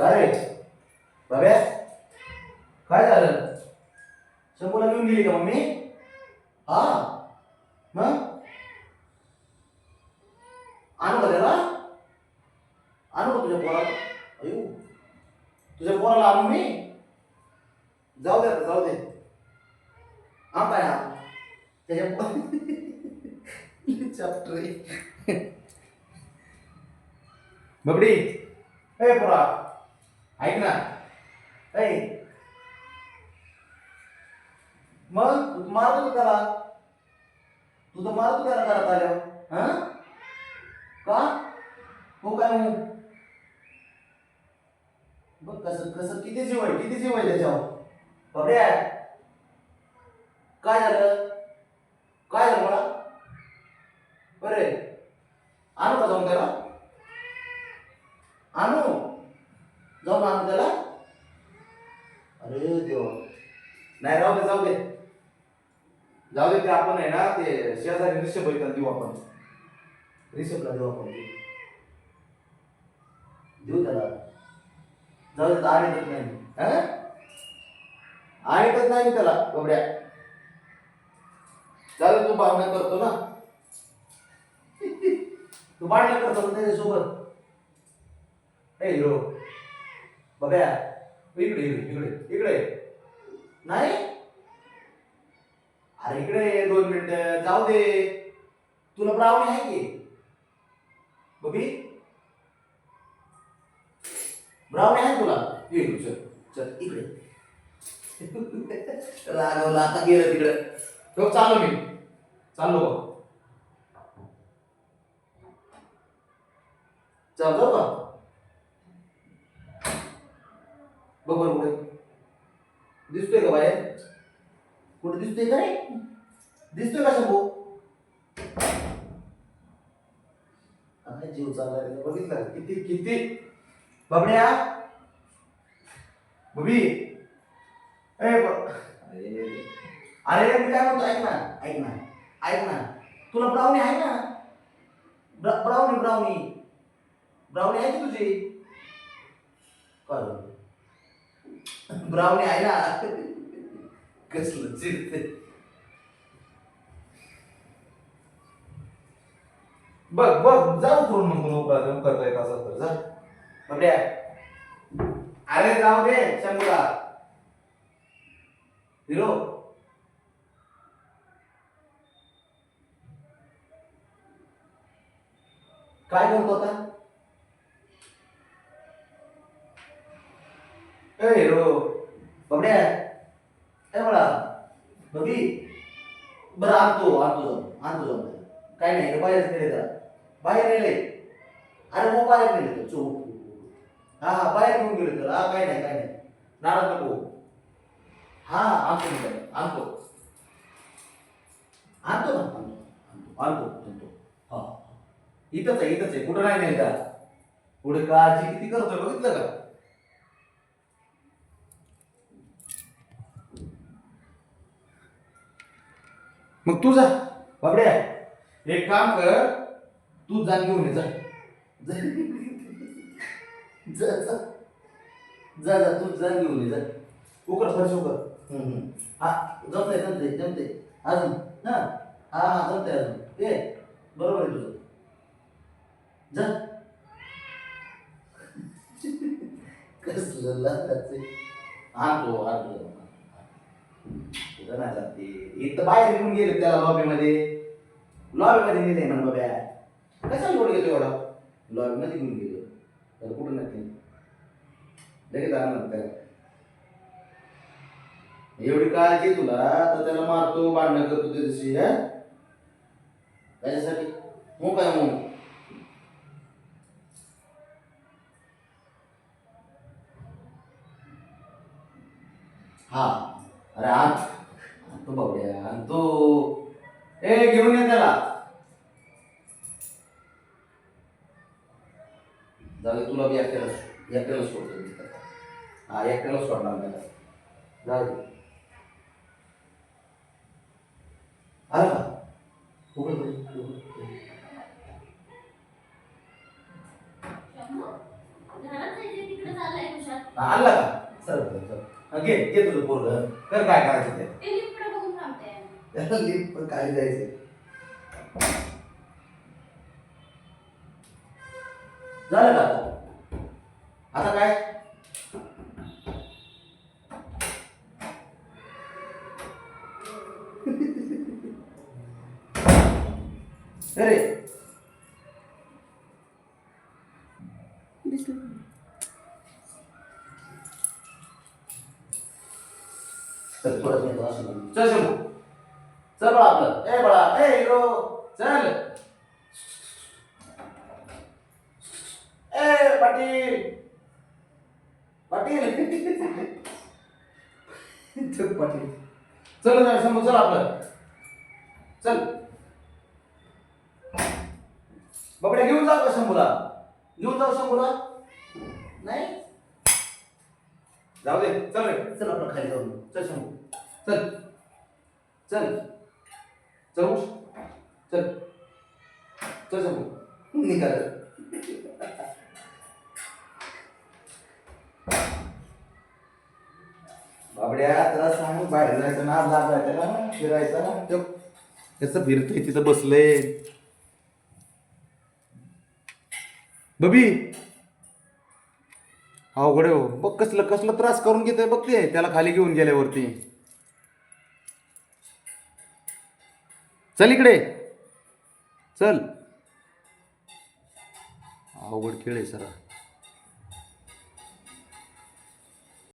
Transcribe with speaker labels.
Speaker 1: काय रे बाब्या काय झालं? शंभूला घेऊन गेली का मम्मी? हा. मग? आणू का त्याला? आणू का तुझ्या पोराला? अयो तुझ्या पोराला आणू मी? जाऊ दे आता, जाऊ दे. हा काय हा. त्याच्या चॅप्टर बबडी. ए पोरा. ऐक ना. ऐ मग तू मारतो का त्याला? तू तर मारतो त्याला घरात आल्यावर. हा? का? हो काय मग बघ कसं कसं किती जीव आहे किती जीव आहे त्याच्यावर. बबड्या काय झालं काय झालं मला बरे आणू का जाऊन त्याला आणू जाऊन आणू त्याला अरे देवा नाही राहू दे जाऊ दे. जाऊ दे ते आपण आहे ना ते शेजारी रिषभ आहे देऊ आपण. रिषभला देऊ आपण देऊ त्याला. जाऊ दे आणतच नाही. हं? आणतच नाही त्याला कोबड्या चालेल तू भावना करतो ना. तू भांडण करतो ना त्याच्यासोबत. ए हिरो. बघ्या इकडे इकडे इकडे इकडे. नाही? अरे इकडे ये दोन मिनिट. जाऊ दे. तुला ब्राउनी आहे की? बबी? ब्राउनी आहे तुला? ये चल चल इकडे. रागवला आता गेलं तिकडे. तो चाललो मी. चाललो बघ. चल जाऊ का बघ बरं पुढे दिसतोय का बाहेर कुठे दिसतोय का रे? दिसतोय का शंभू? काय जीव चालला त्याचा बघितलं? किती किती? बाबड्या? बबी? ए अरे अरे मी काय म्हणतो? ऐक ना ऐक ना ऐक ना. तुला ब्राउनी आहे ना ब्राउनी ब्राउनी. ब्राउनी आहे की तुझी? काय ब्राउनी आहे ना. कसलं चिडते बघ बघ जाऊ करून मग तुला करता येत असं तर जा. बबड्या अरे जाऊ दे शंभूला हिरो. काय करतो आता? ए हिरो. बबड्या काय मला बघी. बरं आणतो आणतो जाऊन आणतो जाऊन काय नाही रे, बाहेर नेले त्याला हो, बाहेर नेले अरे मग बाहेर नेले तर चोप हो, हो. हा हा. बाहेर घेऊन गेले तर. हा काय नाही काय नाही. नाराज नको हा आणतो मी आणतो. आणतो ना आणतो. आणतो आणतो. आणतो हा. इथंच आहे इथंच आहे. कुठं नाही नाही का पुढे काळजी किती करतोय बघितलं का? मग तू जा बाबड्या. एक काम कर तू जा घेऊन ये जा. जा. जा जा. जा तू जा घेऊन ये जा. उकर फरशी उकर. हा जमते जमते जमते अजून हा हा हा जमते अजून. ए बरोबर आहे तुझं. जा. कसलं लागायचं आणतो आणतो नाही जात ते इथं बाहेर निघून गेले त्याला लॉबीमध्ये लॉबीमध्ये नेले म्हण बाब्या. कसा लोड गेलो एवढा? लॉबीमध्ये घेऊन गेलो. तर कुठं नाही लगेच आणणार त्या एवढी काळजी तुला तर त्याला मारतो भांडणं करतो त्याच्याशी हा? त्याच्यासाठी? हो काय मग हा. अरे आज तो बाबड्या तो ए घेऊन ये त्याला. जाऊ तुला बी एकट्याला एकट्याला सोडतो हा एकट्याला सोडणार त्याला. जाऊ आला का? उघड बरं, का? सर घे घे तुझं पोरग. कर काय करायचं ते. त्याला लिफ्ट पण खाली जायचंय झालं का? आता? काय? अरे. चल थोडं नेतो असं. चल शंभू. चल बळा आपलं. ए बळा ए हिरो चल. ए पाटील. पाटील. चल पाटील. चल ना शंभू चल आपलं. चल. बाबड्या घेऊन जाऊ का शंभूला. घेऊन जाऊ शंभूला. नाही? जाऊ दे. चल रे. चल आपलं खाली जाऊ चल शंभू. चल. चल. जाऊ. चल. चल शंभू निघाल. बाबड्या त्याला सांग बाहेर जायचं ना आज त्याला फिरायचं ना. तो त्याचं फिरतंय तिथं बसलंय. बबी. अवघड हो. बघ कसलं कसलं त्रास करून घेतोय बघ ते. त्याला खाली घेऊन गेल्यावरती. चल इकडे. चल. अवघड खेळ आहे सरा.